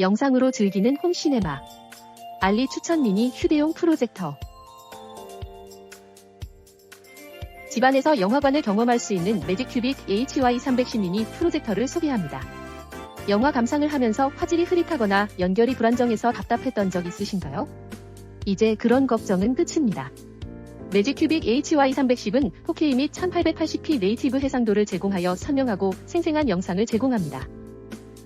영상으로 즐기는 홈시네마. 알리 추천 미니 휴대용 프로젝터. 집안에서 영화관을 경험할 수 있는 매직큐빅 HY310 미니 프로젝터를 소개합니다. 영화 감상을 하면서 화질이 흐릿하거나 연결이 불안정해서 답답했던 적 있으신가요? 이제 그런 걱정은 끝입니다. 매직큐빅 HY310은 4K 및 1880p 네이티브 해상도를 제공하여 선명하고 생생한 영상을 제공합니다.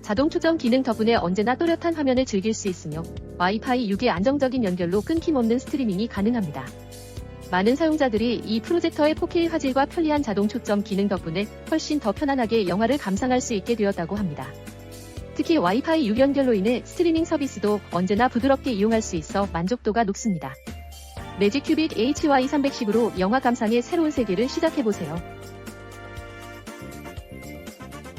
자동 초점 기능 덕분에 언제나 또렷한 화면을 즐길 수 있으며 와이파이 6의 안정적인 연결로 끊김없는 스트리밍이 가능합니다. 많은 사용자들이 이 프로젝터의 4K 화질과 편리한 자동 초점 기능 덕분에 훨씬 더 편안하게 영화를 감상할 수 있게 되었다고 합니다. 특히 와이파이 6 연결로 인해 스트리밍 서비스도 언제나 부드럽게 이용할 수 있어 만족도가 높습니다. 매직 큐빅 HY310으로 영화 감상의 새로운 세계를 시작해보세요.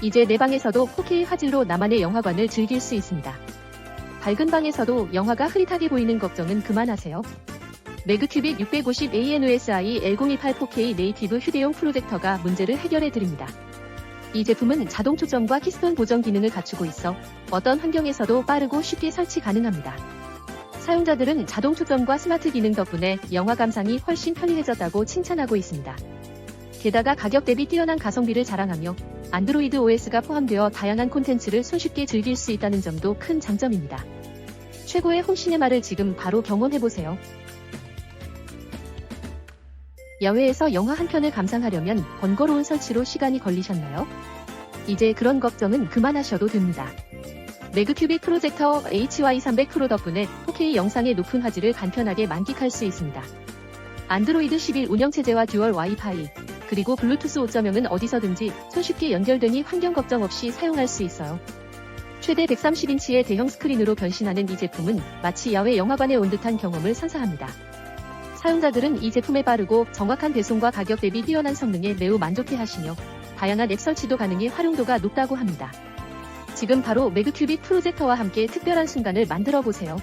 이제 내 방에서도 4K 화질로 나만의 영화관을 즐길 수 있습니다. 밝은 방에서도 영화가 흐릿하게 보이는 걱정은 그만하세요. 매그큐빅 650 ANOSI L028 4K 네이티브 휴대용 프로젝터가 문제를 해결해 드립니다. 이 제품은 자동 초점과 키스톤 보정 기능을 갖추고 있어 어떤 환경에서도 빠르고 쉽게 설치 가능합니다. 사용자들은 자동 초점과 스마트 기능 덕분에 영화 감상이 훨씬 편리해졌다고 칭찬하고 있습니다. 게다가 가격 대비 뛰어난 가성비를 자랑하며 안드로이드 OS가 포함되어 다양한 콘텐츠를 손쉽게 즐길 수 있다는 점도 큰 장점입니다. 최고의 홈시네마를 지금 바로 경험해보세요. 야외에서 영화 한 편을 감상하려면 번거로운 설치로 시간이 걸리셨나요? 이제 그런 걱정은 그만하셔도 됩니다. 매그큐빅 프로젝터 HY300 프로 덕분에 4K 영상의 높은 화질을 간편하게 만끽할 수 있습니다. 안드로이드 11 운영체제와 듀얼 와이파이, 그리고 블루투스 5.0은 어디서든지 손쉽게 연결되니 환경 걱정 없이 사용할 수 있어요. 최대 130인치의 대형 스크린으로 변신하는 이 제품은 마치 야외 영화관에 온 듯한 경험을 선사합니다. 사용자들은 이 제품의 빠르고 정확한 배송과 가격 대비 뛰어난 성능에 매우 만족해 하시며 다양한 앱 설치도 가능해 활용도가 높다고 합니다. 지금 바로 매그큐빅 프로젝터와 함께 특별한 순간을 만들어 보세요.